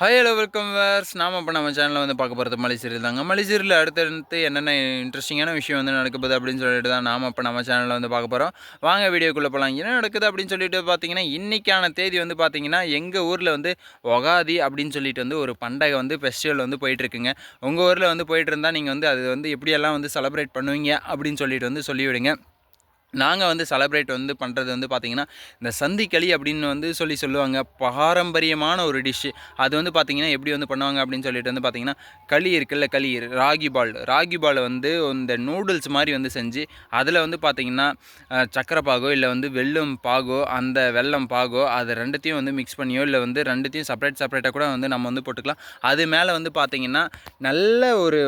Hi hello welcome verse நாம இப்போ நம்ம சேனலில் வந்து பார்க்க போகிறது மலைசீரியல் தாங்க. மலைசீரியல் அடுத்தடுத்து என்னென்ன இன்ட்ரெஸ்டிங்கான விஷயம் வந்து நடக்க போகுது அப்படின்னு சொல்லிட்டு தான் நாம் இப்போ நம்ம சேனலில் வந்து பார்க்க போகிறோம் வாங்க வீடியோக்குள்ளே போகலாம் என்ன நடக்குது அப்படின்னு சொல்லிட்டு பார்த்தீங்கன்னா இன்றைக்கான தேதி வந்து பார்த்தீங்கன்னா எங்கள் ஊரில் வந்து ஒகாதி அப்படின்னு சொல்லிட்டு வந்து ஒரு பண்டகை வந்து ஃபெஸ்டிவல் வந்து போயிட்டுருக்குங்க. உங்கள் ஊரில் வந்து போயிட்டு இருந்தால் நீங்கள் வந்து அது வந்து எப்படியெல்லாம் வந்து செலப்ரேட் பண்ணுவீங்க அப்படின்னு சொல்லிட்டு வந்து சொல்லிவிடுங்க. நாங்கள் வந்து செலப்ரேட் வந்து பண்ணுறது வந்து பார்த்திங்கன்னா இந்த சந்திக்களி அப்படின்னு வந்து சொல்லி சொல்லுவாங்க. பாரம்பரியமான ஒரு டிஷ்ஷு அது வந்து பார்த்திங்கன்னா எப்படி வந்து பண்ணுவாங்க அப்படின்னு சொல்லிட்டு வந்து பார்த்திங்கன்னா களி இருக்குல்ல களி ராகி பால். ராகி பாலை வந்து இந்த நூடுல்ஸ் மாதிரி வந்து செஞ்சு அதில் வந்து பார்த்திங்கன்னா சக்கரை பாகோ இல்லை வந்து வெல்லம் பாகோ அந்த வெல்லம் பாகோ அதை ரெண்டுத்தையும் வந்து மிக்ஸ் பண்ணியோ இல்லை வந்து ரெண்டுத்தையும் செப்பரேட் செப்பரேட்டாக கூட வந்து நம்ம வந்து போட்டுக்கலாம். அது மேலே வந்து பார்த்திங்கன்னா நல்ல ஒரு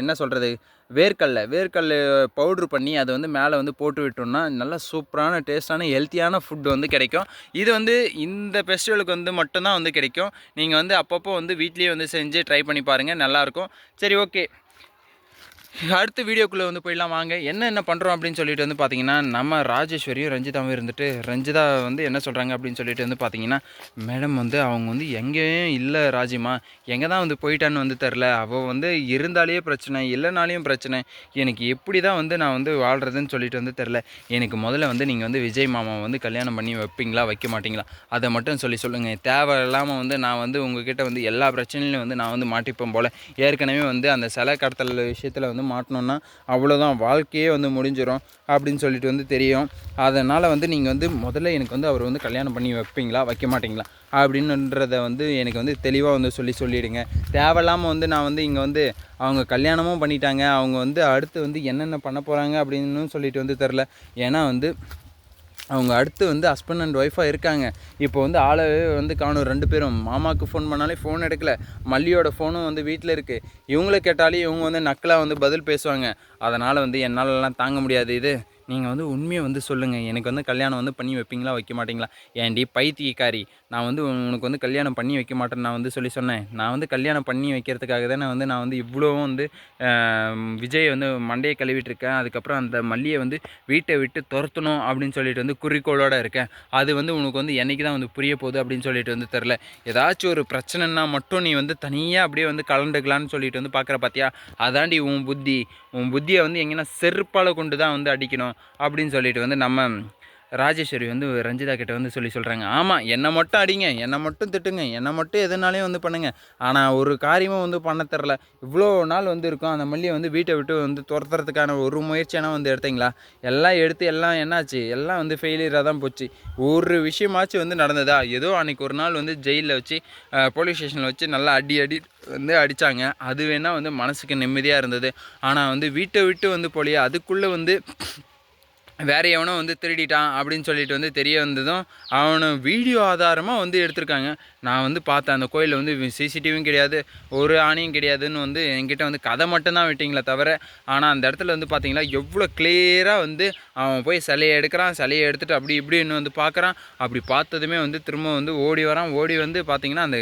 என்ன சொல்கிறது வேர்க்கடலை வேர்க்கடலை பவுட்ரு பண்ணி அதை வந்து மேலே வந்து போட்டு விட்டோம்னா நல்லா சூப்பரான டேஸ்ட்டான ஹெல்த்தியான ஃபுட் வந்து கிடைக்கும். இது வந்து இந்த ஃபெஸ்டிவலுக்கு வந்து மட்டும்தான் வந்து கிடைக்கும். நீங்கள் வந்து அப்பப்போ வந்து வீட்லேயே வந்து செஞ்சு ட்ரை பண்ணி பாருங்கள் நல்லாயிருக்கும் சரி ஓகே அடுத்த வீடியோக்குள்ளே வந்து போயிடலாம். வாங்க என்ன என்ன பண்ணுறோம் அப்படின்னு சொல்லிட்டு வந்து பார்த்தீங்கன்னா நம்ம ராஜேஸ்வரியும் ரஞ்சிதாவும் இருந்துட்டு ரஞ்சிதா வந்து என்ன சொல்கிறாங்க அப்படின்னு சொல்லிட்டு வந்து பார்த்தீங்கன்னா மேடம் வந்து அவங்க வந்து எங்கேயும் இல்லை ராஜிமா. எங்கே தான் வந்து போயிட்டான்னு வந்து தெரில அவள் வந்து இருந்தாலே பிரச்சனை இல்லைனாலையும் பிரச்சனை. எனக்கு எப்படி தான் வந்து நான் வந்து வாழ்கிறதுன்னு சொல்லிட்டு வந்து தெரில எனக்கு முதல்ல வந்து நீங்கள் வந்து விஜய் மாமா வந்து கல்யாணம் பண்ணி வைப்பீங்களா வைக்க மாட்டிங்களா? அதை மட்டும் சொல்லி சொல்லுங்கள் தேவையில்லாமல் வந்து நான் வந்து உங்ககிட்ட வந்து எல்லா பிரச்சனையிலையும் வந்து நான் வந்து மாட்டிப்பேன் போல். ஏற்கனவே வந்து அந்த சிலை கடத்தல் விஷயத்தில் வந்து மாட்டினோன்னா அவ்வளோதான் வாழ்க்கையே வந்து முடிஞ்சிடும் அப்படின்னு சொல்லிட்டு வந்து தெரியும். அதனால் வந்து நீங்கள் வந்து முதல்ல எனக்கு வந்து அவர் வந்து கல்யாணம் பண்ணி வைப்பீங்களா வைக்க மாட்டிங்களா அப்படின்றத வந்து எனக்கு வந்து தெளிவாக வந்து சொல்லி சொல்லிவிடுங்க தேவையில்லாமல் வந்து நான் வந்து இங்கே வந்து அவங்க கல்யாணமும் பண்ணிட்டாங்க அவங்க வந்து அடுத்து வந்து என்னென்ன பண்ண போகிறாங்க அப்படின்னு சொல்லிட்டு வந்து தெரில. ஏன்னா வந்து அவங்க அடுத்து வந்து ஹஸ்பண்ட் அண்ட் ஒய்ஃபாக இருக்காங்க. இப்போ வந்து ஆளவே வந்து காணும். ரெண்டு பேரும். மாமாவுக்கு ஃபோன் பண்ணாலே ஃபோன் எடுக்கல. மல்லியோட ஃபோனும் வந்து வீட்டில் இருக்குது இவங்கள கேட்டாலே இவங்க வந்து நக்கலாக வந்து பதில் பேசுவாங்க. அதனால் வந்து என்னாலலாம் தாங்க முடியாது இது. நீங்கள் வந்து உண்மையை வந்து சொல்லுங்கள் எனக்கு வந்து கல்யாணம் வந்து பண்ணி வைப்பீங்களா? வைக்க மாட்டிங்களா? ஏன்டி பைத்தியக்காரி. நான் வந்து உனக்கு வந்து கல்யாணம் பண்ணி வைக்க மாட்டேன்னு நான் வந்து சொல்லி சொன்னேன். நான் வந்து கல்யாணம் பண்ணி வைக்கிறதுக்காக தானே வந்து நான் வந்து இவ்வளோவும் வந்து விஜய் வந்து மண்டையை கழுவிட்டு இருக்கேன் அதுக்கப்புறம் அந்த மல்லியை வந்து வீட்டை விட்டு துரத்தணும் அப்படின்னு சொல்லிட்டு வந்து குறிக்கோளோடு இருக்கேன். அது வந்து உனக்கு வந்து என்றைக்கு தான் வந்து புரிய போகுது அப்படின்னு சொல்லிட்டு வந்து தெரில ஏதாச்சும் ஒரு பிரச்சனைனா மட்டும் நீ வந்து தனியாக அப்படியே வந்து கலந்துக்கலான்னு சொல்லிட்டு வந்து பார்க்குற பார்த்தியா அதாண்டி உன் புத்தி. உன் புத்தியை வந்து எங்கன்னா செருப்பால் கொண்டு தான் வந்து அடிக்கணும். அப்படின்னு சொல்லிட்டு வந்து நம்ம ராஜேஸ்வரி வந்து ரஞ்சிதா கிட்ட வந்து சொல்லி சொல்கிறாங்க ஆமாம் என்னை மட்டும் அடிங்க என்னை மட்டும் திட்டுங்க என்னை மட்டும் எதுனாலையும் வந்து பண்ணுங்கள் ஆனால் ஒரு காரியமும் வந்து பண்ண தெரில இவ்வளோ நாள் வந்து இருக்கும் அந்த மல்லியை வந்து வீட்டை விட்டு வந்து துரத்துறதுக்கான ஒரு முயற்சியான வந்து எடுத்தீங்களா? எல்லாம் எடுத்து எல்லாம் என்னாச்சு? எல்லாம் வந்து ஃபெயிலியராக தான் போச்சு. ஒரு விஷயமாச்சும் வந்து நடந்ததா? ஏதோ அன்றைக்கி ஒரு நாள் வந்து ஜெயிலில் வச்சு போலீஸ் ஸ்டேஷனில் வச்சு நல்லா அடி அடி வந்து அடித்தாங்க அது வேணால் வந்து மனசுக்கு நிம்மதியாக இருந்தது. ஆனால் வந்து வீட்டை விட்டு வந்து போலியா? அதுக்குள்ளே வந்து வேறு எவனோ வந்து திருடிட்டான் அப்படின்னு சொல்லிட்டு வந்து தெரிய வந்ததும் அவனை வீடியோ ஆதாரமாக வந்து எடுத்திருக்காங்க. நான் வந்து பார்த்தேன் அந்த கோயிலில் வந்து சிசிடிவியும் கிடையாது ஒரு ஆணையும் கிடையாதுன்னு வந்து என்கிட்ட வந்து கதை மட்டும்தான் விட்டிங்களே தவிர ஆனால் அந்த இடத்துல வந்து பார்த்தீங்களா எவ்வளோ கிளியராக வந்து அவன் போய் சிலையை எடுக்கிறான் சிலையை எடுத்துகிட்டு அப்படி இப்படின்னு வந்து பார்க்குறான். அப்படி பார்த்ததுமே வந்து திரும்ப வந்து ஓடி வரான். ஓடி வந்து பார்த்திங்கன்னா அந்த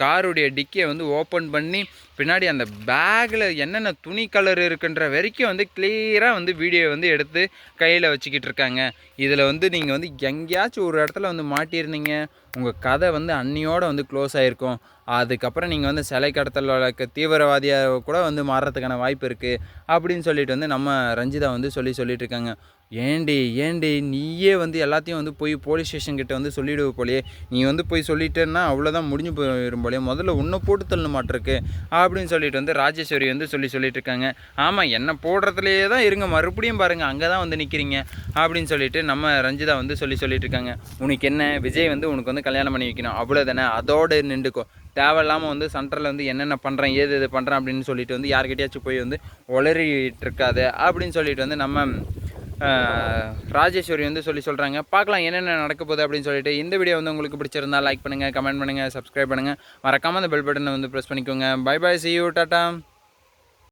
காருடைய டிக்கியை வந்து ஓப்பன் பண்ணி பின்னாடி அந்த பேக்கில் என்னென்ன துணி கலர் இருக்குன்ற வரைக்கும் வந்து கிளியராக வந்து வீடியோ வந்து எடுத்து கையில் வச்சுக்கிட்டு இருக்காங்க. இதில் வந்து நீங்கள் வந்து எங்கேயாச்சும் ஒரு இடத்துல வந்து மாட்டியிருந்தீங்க உங்கள் கதை வந்து அன்னியோடு வந்து க்ளோஸ் ஆகிருக்கும் அதுக்கப்புறம் நீங்கள் வந்து சிலை கடத்தல் வழக்கு தீவிரவாதியாக கூட வந்து மாறுறதுக்கான வாய்ப்பு இருக்குது அப்படின்னு சொல்லிட்டு வந்து நம்ம ரஞ்சிதா வந்து சொல்லி சொல்லிட்டு இருக்காங்க. ஏண்டி ஏண்டி நீயே வந்து எல்லாத்தையும் வந்து போய் போலீஸ் ஸ்டேஷன் கிட்டே வந்து சொல்லிவிடுவ போலையே. நீ வந்து போய் சொல்லிட்டேன்னா அவ்வளோதான் முடிஞ்சு போயிடும் போலையே. முதல்ல உன்னை போட்டு தள்ள மாட்டிருக்கு அப்படின்னு சொல்லிட்டு வந்து ராஜேஸ்வரி வந்து சொல்லி சொல்லிட்டு இருக்காங்க. ஆமாம் என்ன போடுறதுலேயே தான் இருங்க. மறுபடியும் பாருங்கள் அங்கே தான் வந்து நிற்கிறீங்க அப்படின்னு சொல்லிட்டு நம்ம ரஞ்சிதா வந்து சொல்லி சொல்லிட்டு இருக்காங்க. உனக்கு என்ன? விஜய் வந்து உனக்கு வந்து கல்யாணம் பண்ணி வைக்கணும். அவ்வளோதானே அதோடு நின்றுக்கோ. தேவையில்லாமல் வந்து சென்டரில் வந்து என்னென்ன பண்ணுறேன் ஏது இது பண்ணுறேன் அப்படின்னு சொல்லிட்டு வந்து யார்கிட்டயாச்சும் போய் வந்து உளறிட்டு இருக்காது அப்படின்னு சொல்லிட்டு வந்து நம்ம ராஜேஸ்வரி வந்து சொல்லி சொல்கிறாங்க பார்க்கலாம் என்னென்ன நடக்க போகுது அப்படின்னு சொல்லிட்டு. இந்த வீடியோ வந்து உங்களுக்கு பிடிச்சிருந்தா லைக் பண்ணுங்கள் கமெண்ட் பண்ணுங்கள் சப்ஸ்கிரைப் பண்ணுங்கள் மறக்காமல் அந்த பெல் பட்டனை வந்து ப்ரெஸ் பண்ணிக்கோங்க. Bye bye see you tata.